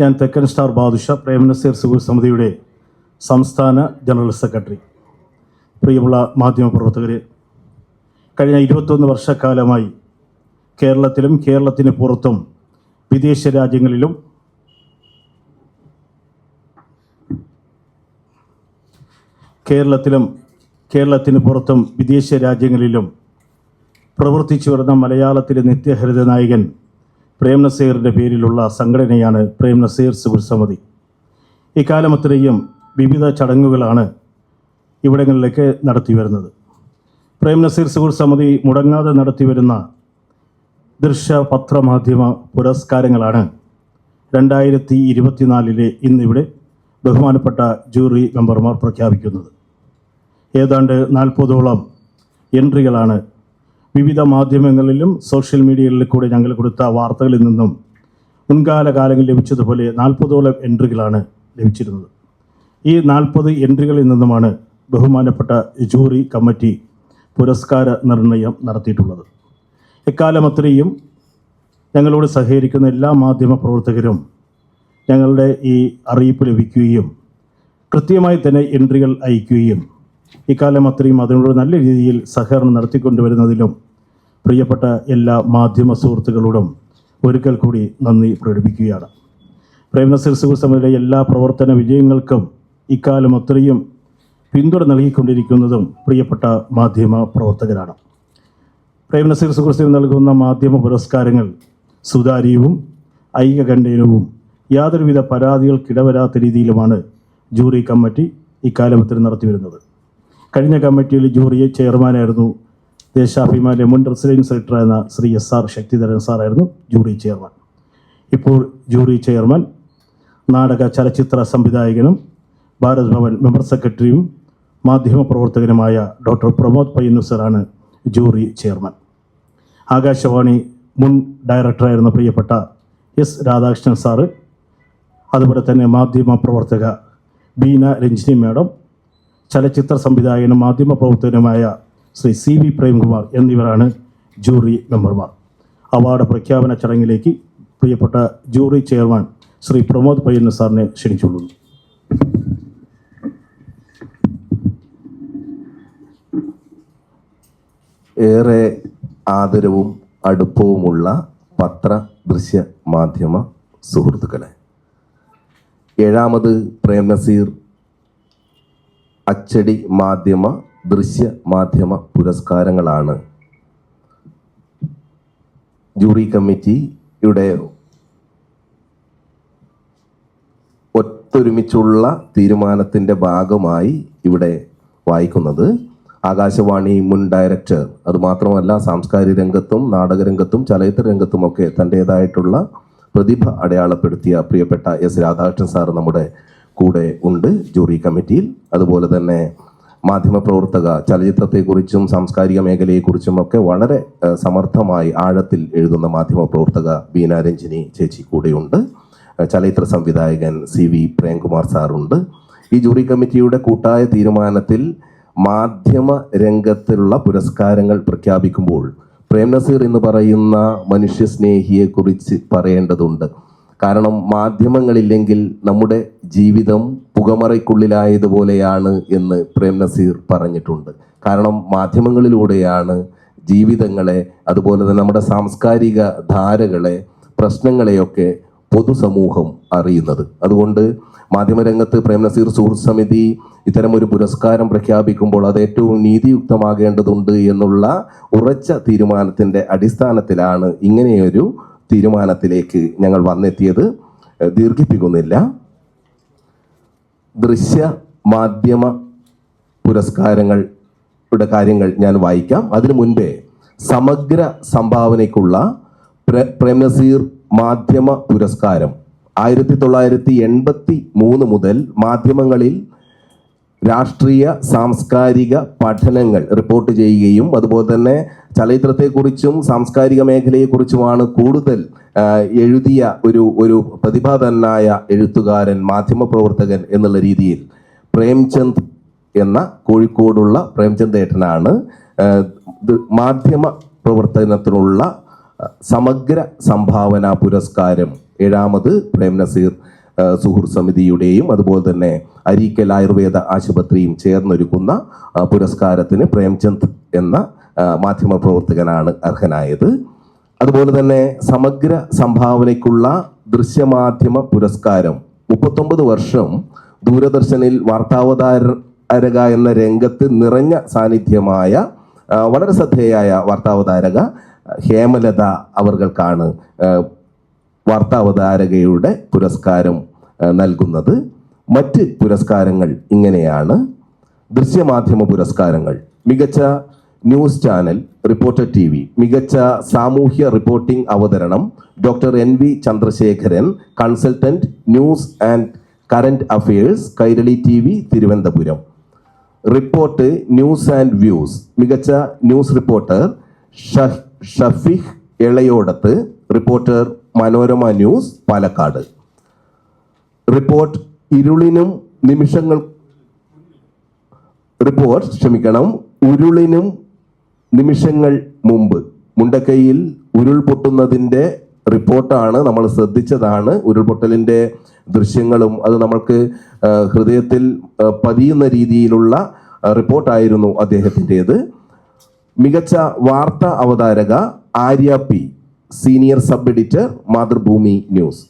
ഞാൻ തെക്കൻ സ്റ്റാർ ബാദുഷ പ്രേമനസീർ സുഹൃ സമിതിയുടെ സംസ്ഥാന ജനറൽ സെക്രട്ടറി. പ്രിയമുള്ള മാധ്യമപ്രവർത്തകരെ കഴിഞ്ഞ ഇരുപത്തൊന്ന് വർഷക്കാലമായി കേരളത്തിലും കേരളത്തിന് പുറത്തും വിദേശ രാജ്യങ്ങളിലും കേരളത്തിലും കേരളത്തിന് പുറത്തും വിദേശ രാജ്യങ്ങളിലും പ്രവർത്തിച്ചു വരുന്ന മലയാളത്തിലെ നിത്യഹരിത നായകൻ പ്രേം നസീറിന്റെ പേരിലുള്ള സംഘടനയാണ് പ്രേം നസീർ സുഹൃത്ത് സമിതി. ഇക്കാലം അത്രയും വിവിധ ചടങ്ങുകളാണ് ഇവിടങ്ങളിലേക്ക് നടത്തി വരുന്നത്. പ്രേം നസീർ സുഹൃത്ത് സമിതി മുടങ്ങാതെ നടത്തി വരുന്ന ദൃശ്യ പത്രമാധ്യമ പുരസ്കാരങ്ങളാണ് രണ്ടായിരത്തി ഇരുപത്തിനാലിലെ ഇന്നിവിടെ ബഹുമാനപ്പെട്ട ജൂറി മെമ്പർമാർ പ്രഖ്യാപിക്കുന്നത്. ഏതാണ്ട് നാൽപ്പതോളം എൻട്രികളാണ് വിവിധ മാധ്യമങ്ങളിലും സോഷ്യൽ മീഡിയകളിൽ കൂടെ ഞങ്ങൾ കൊടുത്ത വാർത്തകളിൽ നിന്നും മുൻകാല കാലങ്ങളിൽ ലഭിച്ചതുപോലെ നാൽപ്പതോളം എൻട്രികളാണ് ലഭിച്ചിരുന്നത്. ഈ നാൽപ്പത് എൻട്രികളിൽ നിന്നുമാണ് ബഹുമാനപ്പെട്ട ജൂറി കമ്മിറ്റി പുരസ്കാര നിർണയം നടത്തിയിട്ടുള്ളത്. എക്കാലം അത്രയും ഞങ്ങളോട് സഹകരിക്കുന്ന എല്ലാ മാധ്യമ പ്രവർത്തകരും ഞങ്ങളുടെ ഈ അറിയിപ്പ് ലഭിക്കുകയും കൃത്യമായി തന്നെ എൻട്രികൾ അയക്കുകയും ഇക്കാലം അത്രയും അതിനോട് നല്ല രീതിയിൽ സഹകരണം നടത്തിക്കൊണ്ടുവരുന്നതിലും പ്രിയപ്പെട്ട എല്ലാ മാധ്യമ സുഹൃത്തുക്കളോടും ഒരിക്കൽ കൂടി നന്ദി പ്രകടിപ്പിക്കുകയാണ്. പ്രേമനസീർ സുഹൃസമിതിയുടെ എല്ലാ പ്രവർത്തന വിജയങ്ങൾക്കും ഇക്കാലം അത്രയും പിന്തുണ നൽകിക്കൊണ്ടിരിക്കുന്നതും പ്രിയപ്പെട്ട മാധ്യമ പ്രവർത്തകരാണ്. പ്രേമനസീർ സുഹൃത്തിന് നൽകുന്ന മാധ്യമ പുരസ്കാരങ്ങൾ സുതാര്യവും ഐകകണ്ഠേനവും യാതൊരുവിധ പരാതികൾക്കിടവരാത്ത രീതിയിലുമാണ് ജൂറി കമ്മിറ്റി ഇക്കാലമത്തിൽ നടത്തിവരുന്നത്. കഴിഞ്ഞ കമ്മിറ്റിയിൽ ജൂറിയെ ചെയർമാനായിരുന്നു ദേശാഭിമാനിലെ മുൻ റെസിഡൻസ് സെക്രട്ടറി എന്ന ശ്രീ എസ് ആർ ശക്തിധരൻ സാറായിരുന്നു ജൂറി ചെയർമാൻ. ഇപ്പോൾ ജൂറി ചെയർമാൻ നാടക ചലച്ചിത്ര സംവിധായകനും ഭാരത് ഭവൻ മെമ്പർ സെക്രട്ടറിയും മാധ്യമപ്രവർത്തകനുമായ ഡോക്ടർ പ്രമോദ് പയ്യന്നൂർ സാറാണ് ജൂറി ചെയർമാൻ. ആകാശവാണി മുൻ ഡയറക്ടറായിരുന്ന പ്രിയപ്പെട്ട എസ് രാധാകൃഷ്ണൻ സാറ് അതുപോലെ തന്നെ മാധ്യമ പ്രവർത്തക ബീന രഞ്ജിനി മാഡം ചലച്ചിത്ര സംവിധായകനും മാധ്യമ പ്രവർത്തകനുമായ ശ്രീ സി വി പ്രേംകുമാർ എന്നിവരാണ് ജൂറി മെമ്പർമാർ. അവാർഡ് പ്രഖ്യാപന ചടങ്ങിലേക്ക് പ്രിയപ്പെട്ട ജൂറി ചെയർമാൻ ശ്രീ പ്രമോദ് പയ്യന്ന സാറിനെ ക്ഷണിച്ചുകൊള്ളുന്നു ഏറെ ആദരവും അടുപ്പവുമുള്ള പത്ര ദൃശ്യ മാധ്യമ സുഹൃത്തുക്കളെ ഏഴാമത് പ്രേംനസീർ അച്ചടി മാധ്യമ ദൃശ്യ മാധ്യമ പുരസ്കാരങ്ങളാണ്. ജൂറി കമ്മിറ്റിയുടെ ഒത്തൊരുമിച്ചുള്ള തീരുമാനത്തിന്റെ ഭാഗമായി ഇവിടെ വായിക്കുന്നത് ആകാശവാണി മുൻ ഡയറക്ടർ അതുമാത്രമല്ല സാംസ്കാരിക രംഗത്തും നാടകരംഗത്തും ചലച്ചിത്ര രംഗത്തുമൊക്കെ തന്റേതായിട്ടുള്ള പ്രതിഭ അടയാളപ്പെടുത്തിയ പ്രിയപ്പെട്ട എസ് രാധാകൃഷ്ണൻ സാർ നമ്മുടെ കൂടെ ഉണ്ട് ജൂറി കമ്മിറ്റിയിൽ. അതുപോലെ തന്നെ മാധ്യമപ്രവർത്തക ചലച്ചിത്രത്തെക്കുറിച്ചും സാംസ്കാരിക മേഖലയെക്കുറിച്ചും ഒക്കെ വളരെ സമർത്ഥമായി ആഴത്തിൽ എഴുതുന്ന മാധ്യമപ്രവർത്തക ബീന രഞ്ജിനി ചേച്ചി കൂടെയുണ്ട്. ചലച്ചിത്ര സംവിധായകൻ സി വി പ്രേംകുമാർ സാറുണ്ട്. ഈ ജൂറി കമ്മിറ്റിയുടെ കൂട്ടായ തീരുമാനത്തിൽ മാധ്യമ രംഗത്തിലുള്ള പുരസ്കാരങ്ങൾ പ്രഖ്യാപിക്കുമ്പോൾ പ്രേം നസീർ എന്ന് പറയുന്ന മനുഷ്യസ്നേഹിയെക്കുറിച്ച് പറയേണ്ടതുണ്ട്. കാരണം മാധ്യമങ്ങളില്ലെങ്കിൽ നമ്മുടെ ജീവിതം പുകമറയ്ക്കുള്ളിലായതുപോലെയാണ് എന്ന് പ്രേം നസീർ പറഞ്ഞിട്ടുണ്ട്. കാരണം മാധ്യമങ്ങളിലൂടെയാണ് ജീവിതങ്ങളെ അതുപോലെ തന്നെ നമ്മുടെ സാംസ്കാരിക ധാരകളെ പ്രശ്നങ്ങളെയൊക്കെ പൊതുസമൂഹം അറിയുന്നത്. അതുകൊണ്ട് മാധ്യമരംഗത്ത് പ്രേം നസീർ സുഹൃത്ത് സമിതി ഇത്തരം ഒരു പുരസ്കാരം പ്രഖ്യാപിക്കുമ്പോൾ അത് ഏറ്റവും നീതിയുക്തമാകേണ്ടതുണ്ട് എന്നുള്ള ഉറച്ച തീരുമാനത്തിന്റെ അടിസ്ഥാനത്തിലാണ് ഇങ്ങനെയൊരു തീരുമാനത്തിലേക്ക് ഞങ്ങൾ വന്നെത്തിയത് ദീർഘിപ്പിക്കുന്നില്ല. ദൃശ്യ മാധ്യമ പുരസ്കാരങ്ങളുടെ കാര്യങ്ങൾ ഞാൻ വായിക്കാം. അതിനു മുൻപേ സമഗ്ര സംഭാവനയ്ക്കുള്ള പ്ര- പ്രേം മാധ്യമ പുരസ്കാരം ആയിരത്തി തൊള്ളായിരത്തി എൺപത്തി മൂന്ന് മുതൽ മാധ്യമങ്ങളിൽ രാഷ്ട്രീയ സാംസ്കാരിക പഠനങ്ങൾ റിപ്പോർട്ട് ചെയ്യുകയും അതുപോലെ തന്നെ ചലച്ചിത്രത്തെക്കുറിച്ചും സാംസ്കാരിക മേഖലയെക്കുറിച്ചുമാണ് കൂടുതൽ എഴുതിയ ഒരു ഒരു പ്രതിഭാതനായ എഴുത്തുകാരൻ മാധ്യമപ്രവർത്തകൻ എന്നുള്ള രീതിയിൽ പ്രേംചന്ദ് എന്ന കോഴിക്കോടുള്ള പ്രേംചന്ദ് ഏട്ടനാണ് മാധ്യമ പ്രവർത്തനത്തിനുള്ള സമഗ്ര സംഭാവന പുരസ്കാരം ഏഴാമത് പ്രേം നസീർ സുഹൃത്ത് സമിതിയുടെയും അതുപോലെ തന്നെ അരീക്കൽ ആയുർവേദ ആശുപത്രിയും ചേർന്നൊരുക്കുന്ന പുരസ്കാരത്തിന് പ്രേംചന്ദ് എന്ന മാധ്യമ പ്രവർത്തകനാണ് അർഹനായത്. അതുപോലെ തന്നെ സമഗ്ര സംഭാവനയ്ക്കുള്ള ദൃശ്യമാധ്യമ പുരസ്കാരം. മുപ്പത്തൊമ്പത് വർഷം ദൂരദർശനിൽ വാർത്താവതാരക എന്ന രംഗത്ത് നിറഞ്ഞ സാന്നിധ്യമായ വളരെ ശ്രദ്ധേയായ വാർത്താവതാരക ഹേമലത അവർകൾക്കാണ് ആ, വാർത്താവതാരകയുടെ പുരസ്കാരം നൽകുന്നത്. മറ്റ് പുരസ്കാരങ്ങൾ ഇങ്ങനെയാണ്. ദൃശ്യമാധ്യമ പുരസ്കാരങ്ങൾ. മികച്ച news channel reporter T V. മികച്ച സാമൂഹ്യ റിപ്പോർട്ടിംഗ് അവതരണം doctor N V Chandrasekharan consultant news and current affairs Kairali T V Thiruvananthapuram. Report news and views. മികച്ച news reporter Shafeeq Elayodath reporter Manorama news Palakkad. Report ഇരുളിനും നിമിഷങ്ങൾ report ക്ഷമിക്കണം. ഉരുളിനും നിമിഷങ്ങൾ മുമ്പ്. മുണ്ടക്കൈയിൽ ഉരുൾപൊട്ടുന്നതിന്റെ റിപ്പോർട്ടാണ് നമ്മൾ ശ്രദ്ധിച്ചതാണ്. ഉരുൾപൊട്ടലിന്റെ ദൃശ്യങ്ങളും അത് നമ്മൾക്ക് ഹൃദയത്തിൽ പതിയുന്ന രീതിയിലുള്ള റിപ്പോർട്ടായിരുന്നു അദ്ദേഹത്തിന്റെത്. മികച്ച വാർത്താ അവതാരക Arya P. Senior sub editor Mathrubhumi news.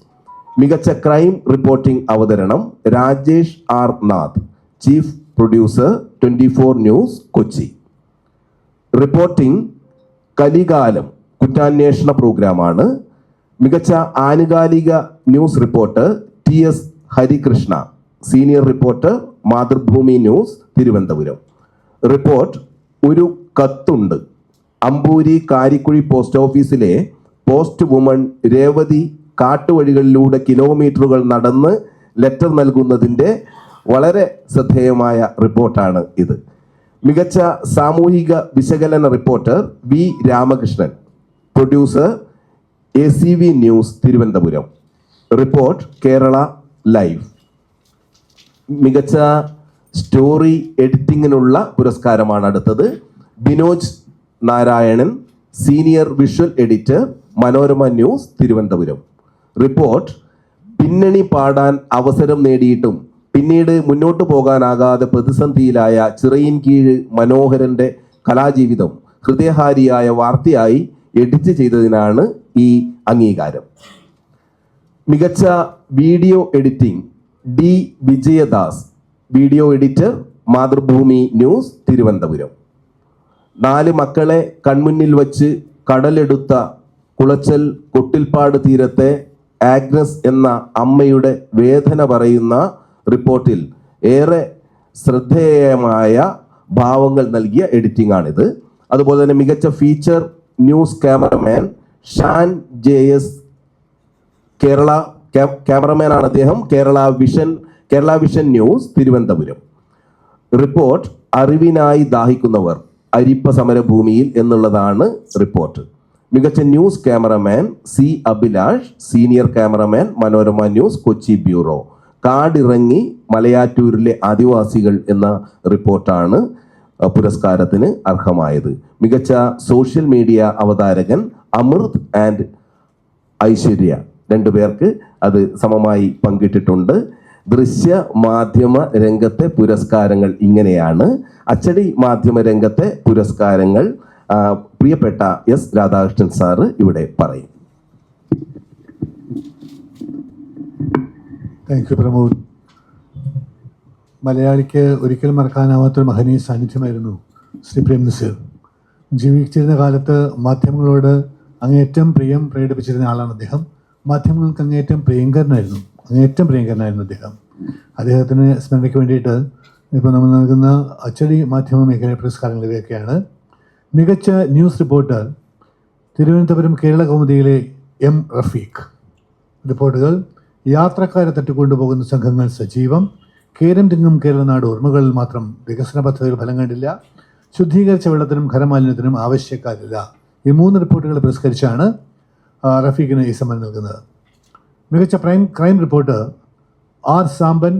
മികച്ച ക്രൈം റിപ്പോർട്ടിംഗ് അവതരണം Rajesh R Nath chief producer twenty four news Kochi. Reporting Kalikalam കുറ്റാന്വേഷണ പ്രോഗ്രാമാണ്. മികച്ച ആനുകാലിക news reporter T S Harikrishna senior reporter Mathrubhumi news Thiruvananthapuram. Report ഒരു കത്തുണ്ട്. Amboori Karikkuzhi post ഓഫീസിലെ post woman Revathi കാട്ടുവഴികളിലൂടെ കിലോമീറ്ററുകൾ നടന്ന് ലെറ്റർ നൽകുന്നതിന്റെ വളരെ ശ്രദ്ധേയമായ റിപ്പോർട്ടാണ് ഇത്. മികച്ച സാമൂഹിക വിശകലന reporter V Ramakrishnan. Producer A C V news Thiruvananthapuram. Report Kerala live. മികച്ച സ്റ്റോറി എഡിറ്റിങ്ങിനുള്ള പുരസ്കാരമാണ് അടുത്തത്. Binoj Narayanan senior visual editor Manorama news Thiruvananthapuram. Report പിന്നണി പാടാൻ അവസരം നേടിയിട്ടും പിന്നീട് മുന്നോട്ടു പോകാനാകാതെ പ്രതിസന്ധിയിലായ ചിറയിൻകീഴ് മനോഹരന്റെ കലാജീവിതം ഹൃദയഹാരിയായ വാർത്തയായി എഡിറ്റ് ചെയ്തതിനാണ് ഈ അംഗീകാരം. മികച്ച video editing D. Vijayadas. Video editor Mathrubhumi news Thiruvananthapuram. നാല് മക്കളെ കൺമുന്നിൽ വച്ച് കടലെടുത്ത കുളച്ചൽ കൊട്ടിൽപ്പാട് തീരത്തെ ആഗ്നസ് എന്ന അമ്മയുടെ വേദന പറയുന്ന റിപ്പോർട്ടിൽ ഏറെ ശ്രദ്ധേയമായ ഭാവങ്ങൾ നൽകിയ എഡിറ്റിംഗ് ആണിത് അതുപോലെ തന്നെ മികച്ച feature news cameraman Shan J S Kerala ക്യാമറമാനാണ് അദ്ദേഹം. Kerala vision Kerala vision news Thiruvananthapuram. Report അറിവിനായി ദാഹിക്കുന്നവർ അരിപ്പ സമരഭൂമിയിൽ എന്നുള്ളതാണ് റിപ്പോർട്ട്. മികച്ച news cameraman C Abhilash senior cameraman Manorama news Kochi bureau. കാടിറങ്ങി മലയാറ്റൂരിലെ ആദിവാസികൾ എന്ന റിപ്പോർട്ടാണ് പുരസ്കാരത്തിന് അർഹമായത്. മികച്ച സോഷ്യൽ മീഡിയ അവതാരകൻ അമൃത് ആൻഡ് ഐശ്വര്യ രണ്ടുപേർക്ക് അത് സമമായി പങ്കിട്ടിട്ടുണ്ട്. ദൃശ്യ മാധ്യമ രംഗത്തെ പുരസ്കാരങ്ങൾ ഇങ്ങനെയാണ്. അച്ചടി മാധ്യമ രംഗത്തെ പുരസ്കാരങ്ങൾ പ്രിയപ്പെട്ട എസ് രാധാകൃഷ്ണൻ സാറ് ഇവിടെ പറയും. Thank you Pramod. മലയാളിക്ക് ഒരിക്കലും മറക്കാനാവാത്തൊരു മഹനീയ സാന്നിധ്യമായിരുന്നു ശ്രീ പ്രേം നസീർ ജീവിച്ചിരുന്ന കാലത്ത് മാധ്യമങ്ങളോട് അങ്ങേറ്റം പ്രിയം പ്രകടിപ്പിച്ചിരുന്ന ആളാണ് അദ്ദേഹം. മാധ്യമങ്ങൾക്ക് അങ്ങേറ്റം പ്രിയങ്കരനായിരുന്നു. അങ്ങേറ്റം പ്രിയങ്കരനായിരുന്നു അദ്ദേഹം. അദ്ദേഹത്തിന് സ്മരണയ്ക്ക് വേണ്ടിയിട്ട് ഇപ്പോൾ നമ്മൾ നൽകുന്ന അച്ചടി മാധ്യമ മേഖല പുരസ്കാരങ്ങൾ ഇവയൊക്കെയാണ്. മികച്ച ന്യൂസ് റിപ്പോർട്ടർ തിരുവനന്തപുരം കേരള കൗമുദിയിലെ എം റഫീഖ്. റിപ്പോർട്ടുകൾ യാത്രക്കാരെ തട്ടിക്കൊണ്ടുപോകുന്ന സംഘങ്ങൾ സജീവം കേരം തിങ്ങും കേരളനാട് ഓർമ്മകളിൽ മാത്രം വികസന പദ്ധതികൾ ഫലം കണ്ടില്ല ശുദ്ധീകരിച്ച വെള്ളത്തിനും ഖരമാലിന്യത്തിനും ആവശ്യക്കാരില്ല. ഈ മൂന്ന് റിപ്പോർട്ടുകൾ പുരസ്കരിച്ചാണ് റഫീഖിന് ഈ സമ്മാനം നൽകുന്നത്. മികച്ച crime crime report R Sampan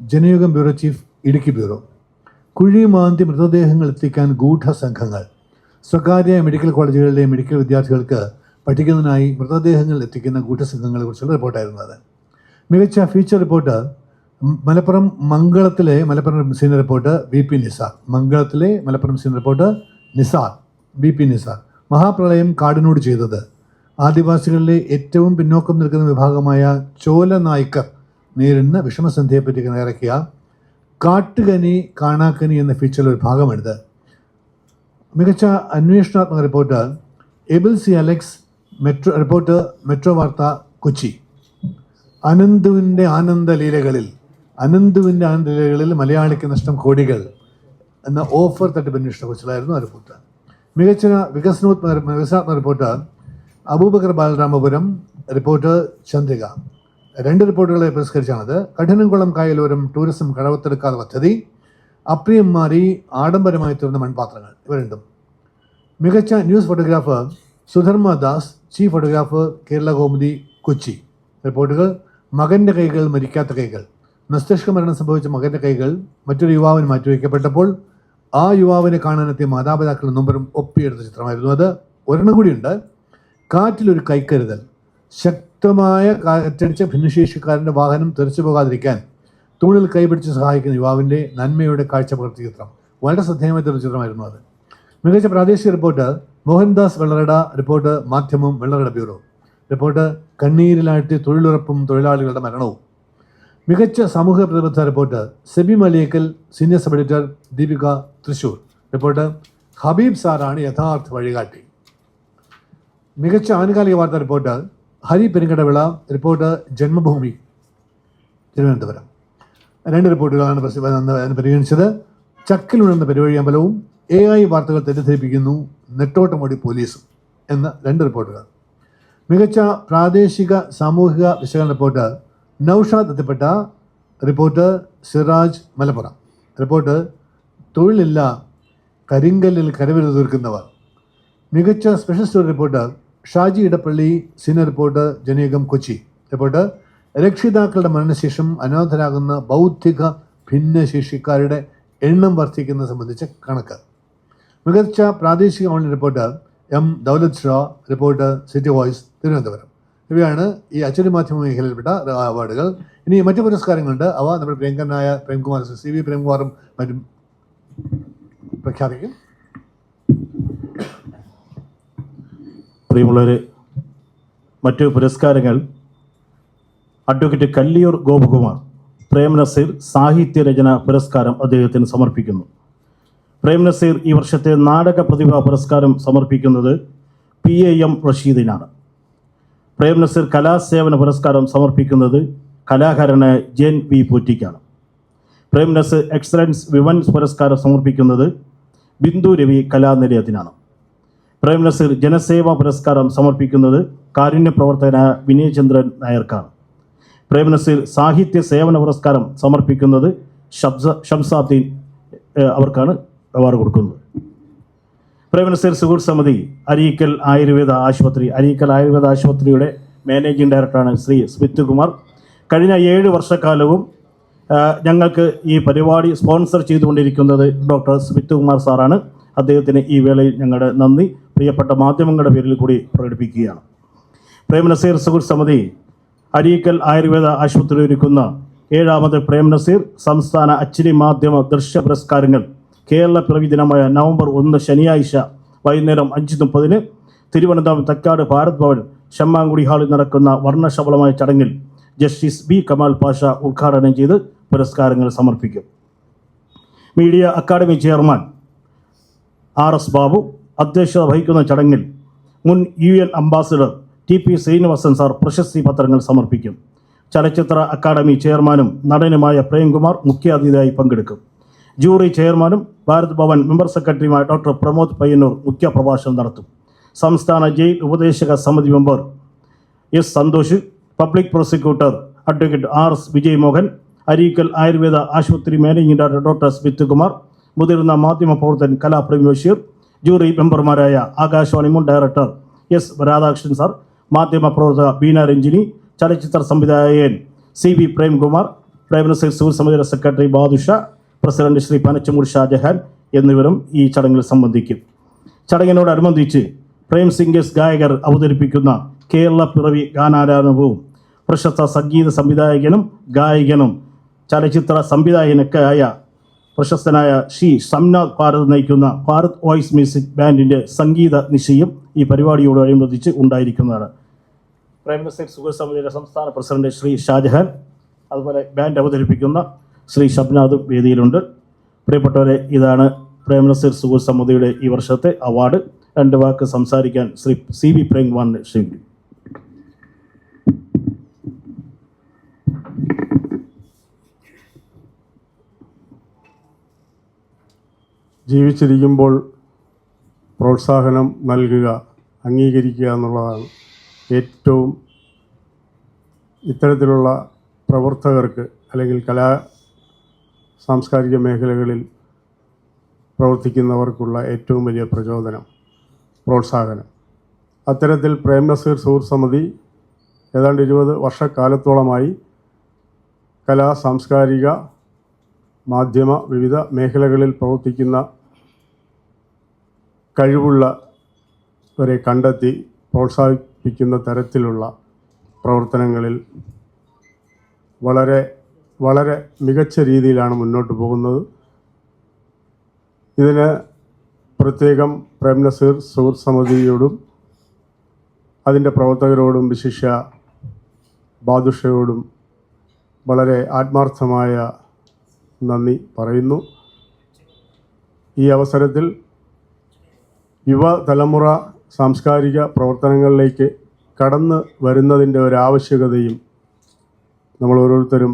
Janayugam bureau chief Idukki bureau. കുഴിമാന്തി മൃതദേഹങ്ങൾ എത്തിക്കാൻ ഗൂഢസംഘങ്ങൾ സ്വകാര്യ മെഡിക്കൽ കോളേജുകളിലെ മെഡിക്കൽ വിദ്യാർത്ഥികൾക്ക് പഠിക്കുന്നതിനായി മൃതദേഹങ്ങൾ എത്തിക്കുന്ന കൂട്ടസംഘങ്ങളെ കുറിച്ചുള്ള റിപ്പോർട്ടായിരുന്നു അത്. മികച്ച feature report Malappuram മംഗളത്തിലെ Malappuram senior report V P Nisar. മംഗളത്തിലെ Malappuram senior report Nisar V P Nisar. മഹാപ്രളയം കാടിനോട് ചെയ്തത്. ആദിവാസികളിലെ ഏറ്റവും പിന്നോക്കം നിൽക്കുന്ന വിഭാഗമായ ചോല നായ്ക്കർ നേരിടുന്ന വിഷമസന്ധിയെപ്പറ്റി ഇറക്കിയ കാട്ടുകനി കാണാക്കനി എന്ന ഫീച്ചറിൽ ഒരു ഭാഗമെടുത്ത് മികച്ച അന്വേഷണാത്മക report Abel C Alex metro report metro Vartha Kochi. അനന്തുവിന്റെ ആനന്ദലീലകളിൽ അനന്തുവിന്റെ ആനന്ദലീലകളിൽ മലയാളിക്ക് നഷ്ടം കോടികൾ എന്ന ഓഫർ തട്ടിപ്പ് അന്വേഷണത്തെക്കുറിച്ചുള്ളായിരുന്നു ആ റിപ്പോർട്ട്. മികച്ച വികസനോത്മക വികസനാത്മക റിപ്പോർട്ട് അബൂബക്കർ ബാലരാമപുരം റിപ്പോർട്ട് ചന്ദ്രിക. രണ്ട് റിപ്പോർട്ടുകളെ പുരസ്കരിച്ചാണത്. കഠിനംകുളം കായലോരം ടൂറിസം കടവത്തെടുക്കാത്ത പദ്ധതി അപ്രിയം മാറി ആഡംബരമായി തീർന്ന മൺപാത്രങ്ങൾ. ഇവ രണ്ടും മികച്ച news photographer Sudharma Das chief photographer Kerala Kaumudi Kochi. റിപ്പോർട്ടുകൾ മകന്റെ കൈകൾ മരിക്കാത്ത കൈകൾ. മസ്തിഷ്ക മരണം സംഭവിച്ച മകന്റെ കൈകൾ മറ്റൊരു യുവാവിന് മാറ്റിവെക്കപ്പെട്ടപ്പോൾ ആ യുവാവിനെ കാണാനെത്തിയ മാതാപിതാക്കളുടെ നൊമ്പരം ഒപ്പിയെടുത്ത ചിത്രമായിരുന്നു അത്. ഒരെണ്ണം കൂടിയുണ്ട്. കാറ്റിലൊരു കൈക്കരുതൽ. ശക്തമായ കാറ്റടിച്ച ഭിന്നശേഷിക്കാരന്റെ വാഹനം തെറിച്ചു പോകാതിരിക്കാൻ തൂണിൽ കൈപിടിച്ച് സഹായിക്കുന്ന യുവാവിന്റെ നന്മയുടെ കാഴ്ച പകർത്തിയ ചിത്രം. വളരെ ശ്രദ്ധേയമായ ചിത്രമായിരുന്നു അത്. മികച്ച പ്രാദേശിക report Mohandas Vellarada report Madhyamam Vellarada bureau. Report കണ്ണീരിലാഴ്ത്തി തൊഴിലുറപ്പും തൊഴിലാളികളുടെ മരണവും. മികച്ച സമൂഹ പ്രതിബദ്ധ report Sebi Maliyakkal senior sub editor Deepika Thrissur. Report Habeeb സാറാണ് യഥാർത്ഥ വഴികാട്ടി. മികച്ച ആനുകാലിക വാർത്താ റിപ്പോർട്ട് ഹരി പെരുങ്കടവിള. റിപ്പോർട്ട് ജന്മഭൂമി. തിരുവനന്തപുരം. രണ്ട് റിപ്പോർട്ടുകളാണ് അതിന് പരിഗണിച്ചത്. ചക്കിലുണർന്ന പരിപാടി അമ്പലവും എ ഐ വാർത്തകൾ തെറ്റിദ്ധരിപ്പിക്കുന്നു. നെട്ടോട്ടമോടി പോലീസും എന്ന രണ്ട് റിപ്പോർട്ടുകൾ. മികച്ച പ്രാദേശിക സാമൂഹിക വിശകലന റിപ്പോർട്ട് നൌഷാദ് എത്തിപ്പെട്ട റിപ്പോർട്ട് സിറാജ് മലപ്പുറം. റിപ്പോർട്ട് തൊഴിലില്ല കരിങ്കല്ലിൽ കരവിരു തീർക്കുന്നവർ. മികച്ച special story report Shaji Edappally senior report ജനീകം Kochi. Report രക്ഷിതാക്കളുടെ മരണശേഷം അനാഥരാകുന്ന ബൗദ്ധിക ഭിന്നശേഷിക്കാരുടെ എണ്ണം വർദ്ധിക്കുന്നത് സംബന്ധിച്ച കണക്ക്. മികച്ച പ്രാദേശിക online reporter M. Daulath Shah reporter city voice Thiruvananthapuram. ഇവയാണ് ഈ അച്ചടി മാധ്യമ മേഖലയിൽപ്പെട്ട അവാർഡുകൾ. ഇനി മറ്റു പുരസ്കാരങ്ങളുണ്ട്. അവ നമ്മുടെ പ്രിയങ്കരനായ പ്രേംകുമാർ സി വി പ്രേംകുമാറും മറ്റും പ്രഖ്യാപിക്കും. പ്രിയമുള്ളവർ മറ്റു പുരസ്കാരങ്ങൾ അഡ്വക്കേറ്റ് കല്ലിയൂർ ഗോപകുമാർ പ്രേംനസീർ സാഹിത്യ രചന പുരസ്കാരം അദ്ദേഹത്തിന് സമർപ്പിക്കുന്നു. പ്രേംനസീർ ഈ വർഷത്തെ നാടക പ്രതിഭാ പുരസ്കാരം സമർപ്പിക്കുന്നത് പി എ എം റഷീദിനാണ്. പ്രേംനസീർ കലാസേവന പുരസ്കാരം സമർപ്പിക്കുന്നത് കലാകാരനായ ജെൻ പി പൂറ്റിക്കാണ്. പ്രേം നസീർ എക്സലൻസ് വിമൻസ് പുരസ്കാരം സമർപ്പിക്കുന്നത് ബിന്ദു രവി കലാനിലയത്തിനാണ്. പ്രേം നസീർ ജനസേവാ പുരസ്കാരം സമർപ്പിക്കുന്നത് കാരുണ്യ പ്രവർത്തകനായ വിനയചന്ദ്രൻ നായർക്കാണ്. പ്രേം നസീർ സാഹിത്യ സേവന പുരസ്കാരം സമർപ്പിക്കുന്നത് ഷബ്സ ഷംസാദ്ദീൻ അവർക്കാണ് അവാർഡ് കൊടുക്കുന്നത്. പ്രേം നസീർ സുഹൃത്ത് സമിതി അരീക്കൽ ആയുർവേദ ആശുപത്രി അരീക്കൽ ആയുർവേദ ആശുപത്രിയുടെ മാനേജിംഗ് ഡയറക്ടറാണ് ശ്രീ സ്മിത്ത് കുമാർ. കഴിഞ്ഞ ഏഴ് വർഷക്കാലവും ഞങ്ങൾക്ക് ഈ പരിപാടി സ്പോൺസർ ചെയ്തുകൊണ്ടിരിക്കുന്നത് ഡോക്ടർ സ്മിത്ത് കുമാർ സാറാണ്. അദ്ദേഹത്തിന് ഈ വേളയിൽ ഞങ്ങളുടെ നന്ദി. പ്രിയപ്പെട്ട മാധ്യമങ്ങളുടെ പേരിൽ കൂടി പ്രകടിപ്പിക്കുകയാണ്. പ്രേം നസീർ സുഹൃത്ത് സമിതി അരീക്കൽ ആയുർവേദ ആശുപത്രി ഒരുക്കുന്ന ഏഴാമത് പ്രേം നസീർ സംസ്ഥാന അച്ചടി മാധ്യമ ദൃശ്യ പുരസ്കാരങ്ങൾ കേരള പിറവി ദിനമായ നവംബർ ഒന്ന് ശനിയാഴ്ച വൈകുന്നേരം അഞ്ച് മുപ്പതിന് തിരുവനന്തപുരം തക്കാട് ഭാരത് ഭവൻ ഷമ്മാങ്കുടി ഹാളിൽ നടക്കുന്ന വർണശബളമായ ചടങ്ങിൽ ജസ്റ്റിസ് ബി കമാൽ പാഷ ഉദ്ഘാടനം ചെയ്ത് പുരസ്കാരങ്ങൾ സമർപ്പിക്കും. Media academy chairman R. S. Babu അധ്യക്ഷത വഹിക്കുന്ന ചടങ്ങിൽ മുൻ U N ambassador T P Srinivasan sir പ്രശസ്തി പത്രങ്ങൾ സമർപ്പിക്കും. ചലച്ചിത്ര അക്കാദമി ചെയർമാനും നടനുമായ പ്രേംകുമാർ മുഖ്യാതിഥിയായി പങ്കെടുക്കും. ജൂറി ചെയർമാനും ഭാരത് ഭവൻ മെമ്പർ സെക്രട്ടറിയുമായ ഡോക്ടർ പ്രമോദ് പയ്യന്നൂർ മുഖ്യ പ്രഭാഷണം നടത്തും. സംസ്ഥാന ജയിൽ ഉപദേശക സമിതി member S Santhosh public prosecutor advocate R S Vijay Mohan Areekkal Ayurveda ആശുപത്രി managing director doctor Smith Kumar മുതിർന്ന മാധ്യമ പ്രവർത്തകൻ കലാപ്രേമി ബഷീർ ജൂറി മെമ്പർമാരായ ആകാശവാണി മുൻ ഡയറക്ടർ എസ് രാധാകൃഷ്ണൻ സാർ മാധ്യമ പ്രവർത്തക ബീന രഞ്ജിനി ചലച്ചിത്ര സംവിധായകൻ സി വി പ്രേംകുമാർ പ്രേമനസൈ സിവിൽ സമിതിയുടെ സെക്രട്ടറി ബാദുഷ പ്രസിഡന്റ് ശ്രീ പനച്ചമൂർ ഷാജഹാൻ എന്നിവരും ഈ ചടങ്ങിൽ സംബന്ധിക്കും. ചടങ്ങിനോടനുബന്ധിച്ച് പ്രേം സിംഗേഴ്സ് ഗായകർ അവതരിപ്പിക്കുന്ന കേരള പിറവി ഗാനാരാധനവും പ്രശസ്ത സംഗീത സംവിധായകനും ഗായകനും ചലച്ചിത്ര സംവിധായകനൊക്കെ ആയ പ്രശസ്തനായ ശ്രീ സംനാഥ് ഭാരത് നയിക്കുന്ന ഭാരത് വോയിസ് മ്യൂസിക് ബാൻഡിന്റെ സംഗീത നിശയും ഈ പരിപാടിയോടനുബന്ധിച്ച് ഉണ്ടായിരിക്കുന്നതാണ്. പ്രേംനസീർ സുഗർ സമിതിയുടെ സംസ്ഥാന പ്രസിഡന്റ് ശ്രീ ഷാജഹാൻ അതുപോലെ ബാൻഡ് അവതരിപ്പിക്കുന്ന ശ്രീ ഷബ്നാഥ് വേദിയിലുണ്ട്. പ്രിയപ്പെട്ടവരെ ഇതാണ് പ്രൈം മിനിസ്റ്റർ സുഗർ സമിതിയുടെ ഈ വർഷത്തെ അവാർഡ്. രണ്ട് വാക്ക് സംസാരിക്കാൻ ശ്രീ സി വി പ്രേംകുമാറിനെ ക്ഷണിക്കും ജീവിച്ചിരിക്കുമ്പോൾ പ്രോത്സാഹനം നൽകുക അംഗീകരിക്കുക എന്നുള്ളതാണ്. ഏറ്റവും ഇത്തരത്തിലുള്ള പ്രവർത്തകർക്ക് അല്ലെങ്കിൽ കലാ സാംസ്കാരിക മേഖലകളിൽ പ്രവർത്തിക്കുന്നവർക്കുള്ള ഏറ്റവും വലിയ പ്രചോദനം പ്രോത്സാഹനം. അത്തരത്തിൽ പ്രേം നസീർ സുഹൃത്ത് സമിതി ഏതാണ്ട് ഇരുപത് വർഷക്കാലത്തോളമായി കലാ സാംസ്കാരിക മാധ്യമ വിവിധ മേഖലകളിൽ പ്രവർത്തിക്കുന്ന കഴിവുള്ളവരെ കണ്ടെത്തി പ്രോത്സാഹിപ്പിക്കുന്ന തരത്തിലുള്ള പ്രവർത്തനങ്ങളിൽ വളരെ വളരെ മികച്ച രീതിയിലാണ് മുന്നോട്ട് പോകുന്നത്. ഇതിന് പ്രത്യേകം പ്രേം നസീർ സുഹൃത്ത് സമിതിയോടും അതിന്റെ പ്രവർത്തകരോടും വിശിഷ്യ ബാദുഷയോടും വളരെ ആത്മാർത്ഥമായ നന്ദി പറയുന്നു. ഈ അവസരത്തിൽ യുവതലമുറ സാംസ്കാരിക പ്രവർത്തനങ്ങളിലേക്ക് കടന്നു വരുന്നതിന്റെ ഒരു ആവശ്യകതയും നമ്മൾ ഓരോരുത്തരും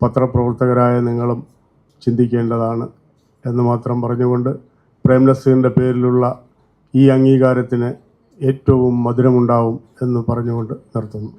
പത്രപ്രവർത്തകരായ നിങ്ങളും ചിന്തിക്കേണ്ടതാണ് എന്ന് മാത്രം പറഞ്ഞുകൊണ്ട് പ്രേം പേരിലുള്ള ഈ അംഗീകാരത്തിന് ഏറ്റവും മധുരമുണ്ടാവും എന്ന് പറഞ്ഞുകൊണ്ട് നിർത്തുന്നു.